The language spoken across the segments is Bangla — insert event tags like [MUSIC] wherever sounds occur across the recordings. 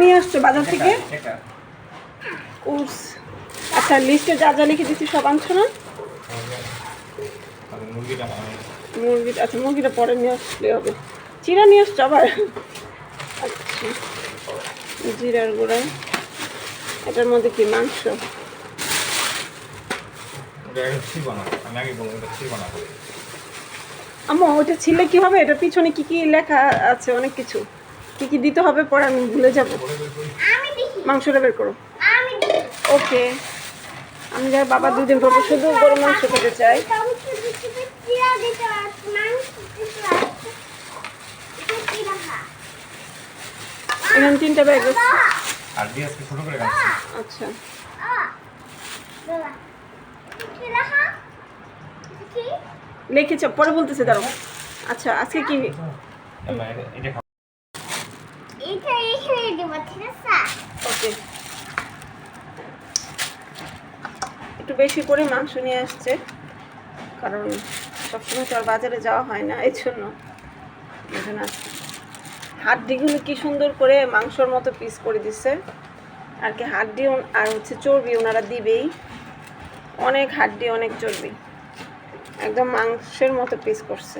নিয়ে আসছো বাজার থেকে? উস আচ্ছা লিস্টে যা যা লিখে দিচ্ছি সব আনছো না? মুরগিটা মুরগি আচ্ছা মুরগিটা পরে নিয়ে আসলে হবে। চিরা নিয়ে আসছো আবার? আচ্ছা জিরার গুঁড়া। এটার মধ্যে কি মাংস? ওটা একটা ছি বানাবো আমি আগে বলব এটা ছি বানাবো। আম্মু ওইটা ছিলে কি হবে এটার পিছনে কি কি লেখা আছে অনেক কিছু। কি কি দিতে হবে পরে আমি ভুলে যাব। মাংসটা বের করো। ওকে। আমি যার বাবা দুদিন পর শুধু গরু মাংস খেতে চাই। এখানে তিনটা ব্যাগ আছে। আচ্ছা। লিখেছে পরে বলতেছে দাঁড়ো আচ্ছা আজকে কি এবার এটা- এটা খাব। এটা এখানে দেব ঠিক আছে ওকে একটু বেশি করে মাংস নিয়ে আসছে। কারণ সবসময় তো আর বাজারে যাওয়া হয় না এই জন্য এই জন্য আজকে হাড্ডিগুলো কি সুন্দর করে মাংসর মতো পিস করে দিচ্ছে আর কি হাড্ডি আর হচ্ছে চর্বি ওনারা দিবেই। অনেক হাড্ডি অনেক চর্বি। একদম মাংসের মতো পিস করছে।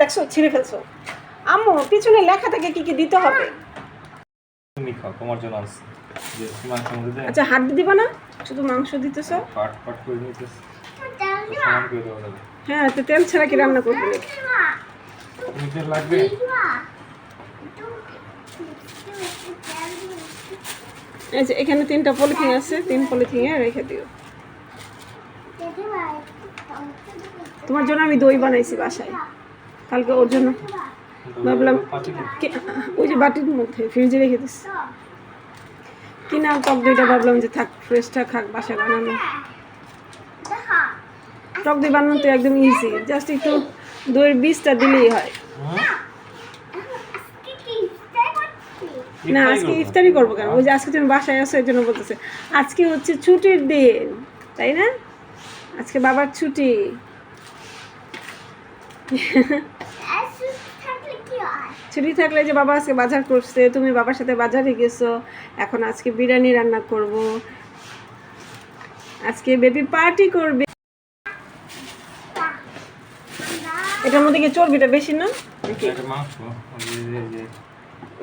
দেখছ ছিঁড়ে ফেলছো। আম্মু পিছনে লেখা থেকে কি কি দিতে হবে। তুমি খাও তোমার জন্য আছে যে মাংস মধ্যে দেয় আচ্ছা হাড্ডি দিবা না? শুধু মাংস দিতেছো? পাট পাট করে নিতেছে। হ্যাঁ তো তেল ছাড়া কি রান্না করবে তুমি তেল লাগবে? যে এখানে তিনটা পলিথিন আছে তিন পলিথিনে রেখে দিও। তোমার জন্য আমি দই বানাইছি বাসায়। কালকে ওর জন্য। ভাবলাম ওই যে বাটির মধ্যে ফ্রিজে রেখে দিচ্ছি কিনা টক দইটা ভাবলাম যে থাক ফ্রেশটা খাক বাসায় বানানো। টক দই বানানো তো একদম ইজি জাস্ট একটু দইয়ের বীজটা দিলেই হয়। না আজকে ইফতারি করব কেন? ওই যে আজকে তুমি বাসায় আসো এই জন্য বলতেছে আজকে হচ্ছে ছুটির দিন তাই না? আজকে বাবার ছুটি। [LAUGHS] ছুটি থাকলে যে বাবা আজকে বাজার করছে তুমি বাবার সাথে বাজারে গেছো এখন আজকে বিরিয়ানি রান্না করব। আজকে বেবি পার্টি করবে। এটার মধ্যে কি চর্বিটা বেশি না?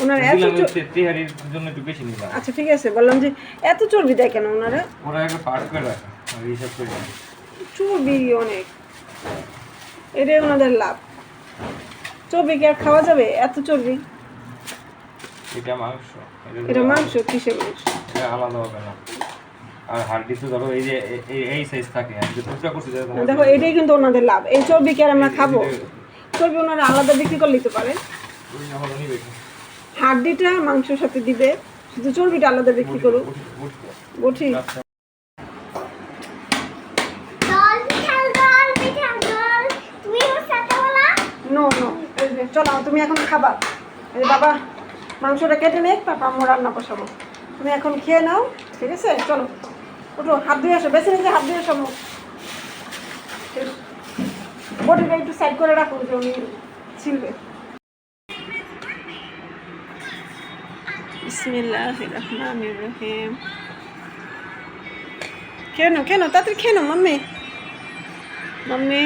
ওনার এত দিলাম চর- হচ্ছে তেহারির জন্য একটু বেশি নিলাম। আচ্ছা ঠিক আছে বললাম যে এত চর্বি দেয় কেন ওনারা? ওরা একটা পাট করে রাখা হিসাব করে চর্বি অনেক। এটাই ওনাদের লাভ। চর্বি কি আর খাওয়া যাবে? এত চর্বি? এটা মাংস। এটা মাংস? কিসের মাংস? এটা আলাদা হবে না। আর হাড্ডি তো ধরো এই যে এই- এই সাইজ থাকে। আর যে টুকরা করছি দেখো এটাই কিন্তু ওনাদের লাভ। এই চর্বি কি আর আমরা খাব? চর্বি ওনারা আলাদা বিক্রি করে নিতে পারে? হাড্ডিটা মাংসের সাথে দিবে। শুধু চর্বিটা আলাদা বিক্রি করুক। উঠ- বটি। নো নো চলো তুমি এখন খাবা। এই বাবা মাংসটা কেটে নেই তারপর আমরা রান্না বসাবো। তুমি এখন খেয়ে নাও ঠিক আছে? চলো ওঠো হাত ধুয়ে আসো বেছে নিচে হাত ধুয়ে আসো। বটিটা একটু সাইড করে রাখো যে উনি ছিলবে। বিসমিল্লাহ রহমান রহিম। কেন কেন তাড়াতাড়ি খেয়ে নাও মাম্মি। মাম্মি।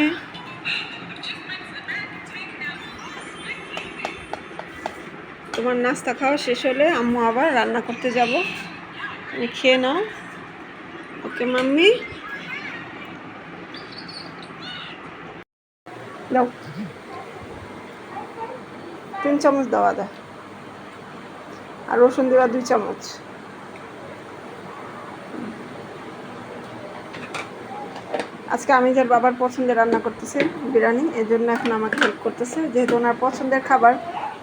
তোমার নাস্তা খাওয়া শেষ হলে আম্মু আবার রান্না করতে যাব। তুমি খেয়ে নাও। ওকে, মাম্মি? দাও। তিন চামচ দেওয়া দেয় আর রসুন দেওয়া দুই চামচ। আজকে আমি যার বাবার পছন্দের রান্না করতেছি বিরিয়ানি এই জন্য এখন আমাকে হেল্প করতেছে। যেহেতু ওনার পছন্দের খাবার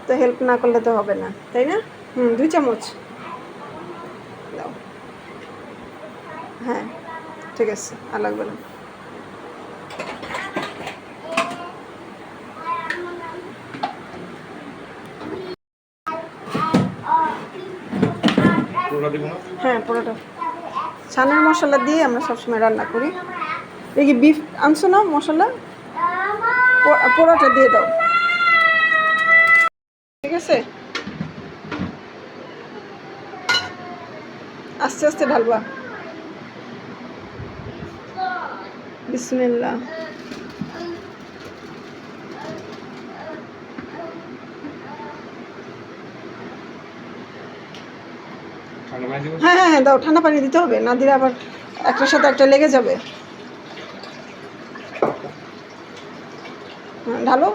তো হেল্প না করলে তো হবে না তাই না? হুম দুই চামচ। দাও। হ্যাঁ ঠিক আছে আর লাগবে না? হ্যাঁ পুরোটা। ছানার মশলা দিয়ে আমরা সবসময় রান্না করি। দেখি বিফ আনছো না মশলা? পোড়াটা দিয়ে দাও। আছে আস্তে আস্তে ঢালবা। দিব? হ্যাঁ হ্যাঁ হ্যাঁ দাও ঠান্ডা পানি দিতে হবে। না দিলে আবার একটার সাথে একটা লেগে যাবে। হ্যাঁ, ঢালো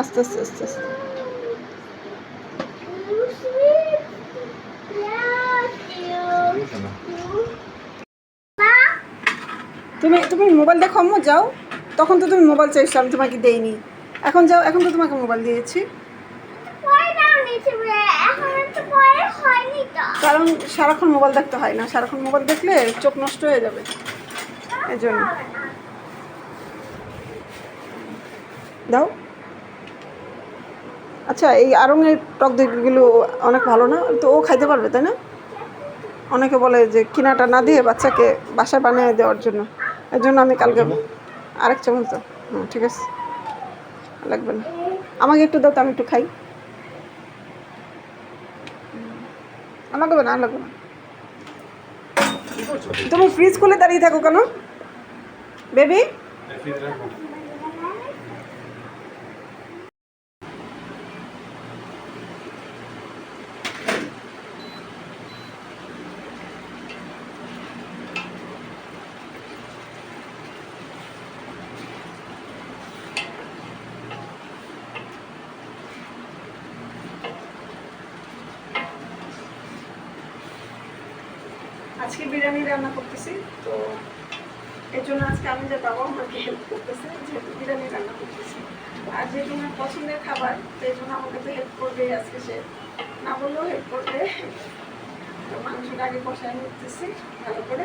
আস্তে আস্তে আস্তে আস্তে বুঝছ না তুমি তুমি মোবাইল দেখো আম্মু যাও। তখন তো তুমি মোবাইল চাইছো আমি তোমাকে দেইনি। এখন যাও এখন তো তোমাকে মোবাইল দিয়েছি। কারণ সারাক্ষণ মোবাইল দেখতে হয় না। সারাক্ষণ মোবাইল দেখলে চোখ নষ্ট হয়ে যাবে। এই জন্য। দাও। আচ্ছা এই আরঙের টক দইগুলো অনেক ভালো না? তো ও খাইতে পারবে তাই না? অনেকে বলে যে কিনাটা না দিয়ে বাচ্চাকে বাসায় বানিয়ে দেওয়ার জন্য। এর জন্য আমি কালকে আরেক চামচ দাও হুম ঠিক আছে। লাগবে না। আমাকে একটু দাও তো আমি একটু খাই। লাগবে না লাগবে না। তুমি ফ্রিজ খুলে দাঁড়িয়ে থাকো কেন? বেবি আজকে বিরিয়ানি রান্না করতেছি তো এর জন্য আজকে আমি যে বাবা আমাকে হেল্প করতেছে যেহেতু বিরিয়ানি রান্না করতেছি। আর যেহেতু আমার পছন্দের খাবার সেই জন্য আমাকে তো হেল্প করবেই আজকে সে। না বললেও হেল্প করবে। তো মাংসটা আগে কষায় নিতেছি ভালো করে।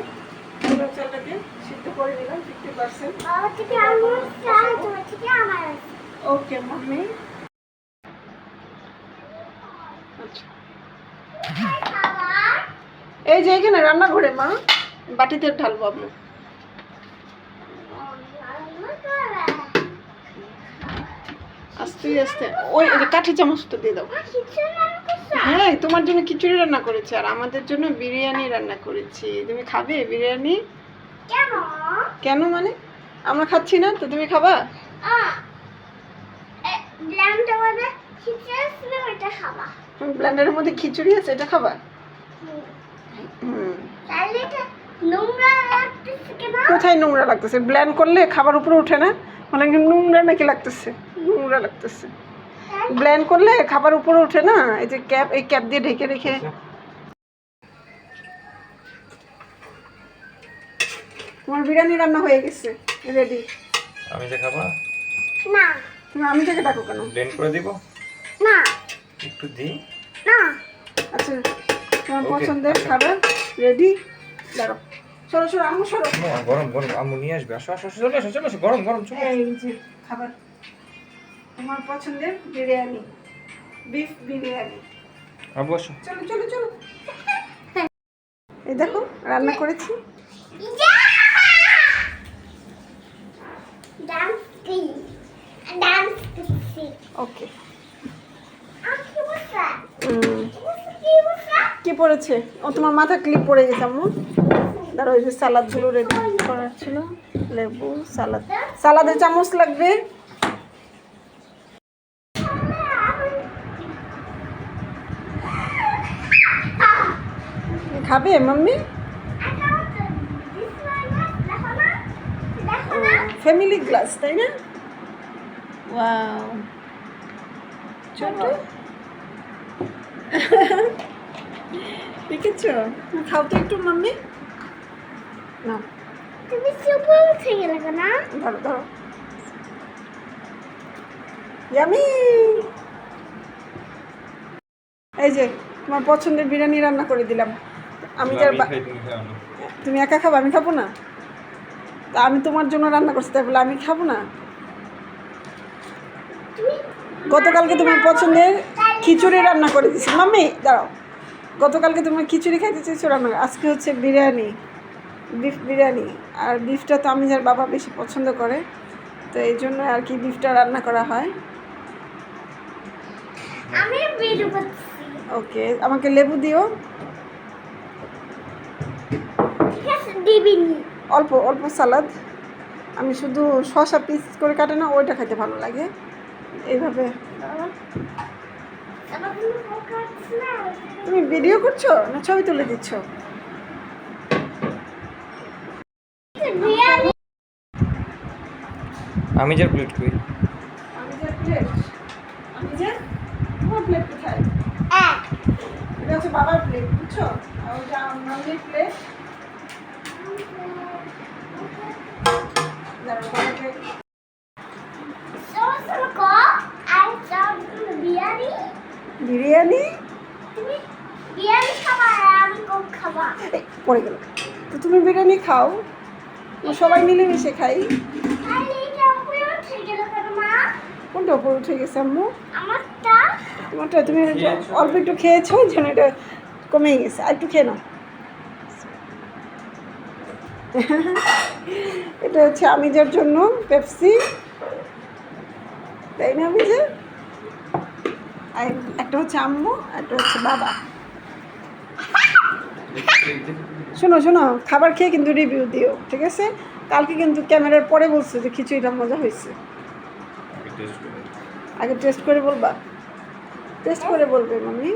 চালটাকে সিদ্ধ করে নিলাম ফিফটি পার্সেন্ট ওকে মাম্মি আচ্ছা এই যে এখানে রান্নাঘরে মা বাটিতে ঢালবো আপনি আস্তে আস্তে। ওই কাঠি চামচটা দিয়ে দাও। হ্যাঁ তোমার জন্য খিচুড়ি রান্না করেছি আর আমাদের জন্য বিরিয়ানি রান্না করেছি। তুমি খাবে বিরিয়ানি? কেন মানে? আমরা খাচ্ছি না তো তুমি খাবা? ব্ল্যান্ডারের মধ্যে খিচুড়ি আছে এটা খাবা হুম নোংরা লাগতেছে কেন কোথায় নোংরা লাগতেছে? ব্ল্যান্ড করলে খাবার উপরে ওঠে না? মানে নোংরা নাকি লাগতেছে? নোংরা লাগতেছে। ব্ল্যান্ড করলে খাবার উপরে ওঠে না? এই যে ক্যাপ এই ক্যাপ দিয়ে ঢেকে রেখে তোমার বিরিয়ানি রান্না হয়ে গেছে। রেডি আমি যে খাবা? না। তুমি আমি থেকে ডাকো কেন? ব্লেন্ড করে দিব? না। একটু দিই। না। আচ্ছা। তোমার পছন্দের। খাবার রেডি দাঁড়ো সরো সরো আমু সরো। গরম গরম আম্মু নিয়ে আসবে। আসো আসো চলে আসো চলে আসো গরম গরম চলে। এই যে খাবার। তোমার পছন্দের বিরিয়ানি বিফ বিরিয়ানি। আব্বু আসো। চলো চলো চলো। এই দেখো রান্না করেছি। ওকে আমি কি পড়েছে? ও, তোমার মাথা ক্লিপ পড়ে গেছে, আম্মু। দাঁড়ো ওই যে সালাদগুলো রেডি করার ছিল। লেবু সালাদ সালাদের চামচ লাগবে? খাবে, মাম্মি? ফ্যামিলি গ্লাস তাই না? ছোট? দেখেছ? খাও তো একটু মাম্মি। না। তুমি সুপার উঠে গেলে না ধরো ধরো। ইয়ামি! এই যে তোমার পছন্দের বিরিয়ানি রান্না করে দিলাম। আমি যার। তুমি একা খাব আমি খাব না? তা আমি তোমার জন্য রান্না করছি তাই বলে আমি খাব না? গতকালকে তোমার পছন্দের খিচুড়ি রান্না করে দিছি মাম্মি দাঁড়াও। গতকালকে তোমার খিচুড়ি খাইতে চেয়েছো রান্না আজকে হচ্ছে বিরিয়ানি বিফ বিরিয়ানি। আর বিফটা তো আমি যার বাবা বেশি পছন্দ করে। তো এই জন্য আর কি বিফটা রান্না করা হয়। ওকে আমাকে লেবু দিও। অল্প অল্প সালাদ। আমি শুধু শসা পিস করে কাটে না ওইটা খেতে ভালো লাগে। এইভাবে। তুমি ভিডিও করছ না ছবি তুলে দিচ্ছ? আমি যে প্লেট কই আমি যে প্লেট আমি যে তোমার প্লেট কোথায়? এটা হচ্ছে বাবার প্লেট বুঝছ? আর ওইটা মামির প্লেট বাবাকে সব সব কো আই সব বিরিয়ানি বিরিয়ানি? পড়ে গেল। তো তুমি বিরিয়ানি খাও। সবাই মিলেমিশে খাই। কোনটা উপর উঠে গেছে আম্মু? তোমারটা তুমি? অল্প একটু খেয়েছো জন্য এটা কমে গেছে। আর একটু খেয়ে নাও। এটা হচ্ছে আমিজার জন্য পেপসি। তাই না আমি যে আর একটা হচ্ছে আম্মু একটা হচ্ছে বাবা। [LAUGHS] শোনো শোনো খাবার খেয়ে কিন্তু রিভিউ দিও ঠিক আছে? কালকে কিন্তু ক্যামেরার পরে বলছে যে খিচুড়িটা মজা হয়েছে। আগে টেস্ট করে। বলবা। টেস্ট করে বলবে মাম্মি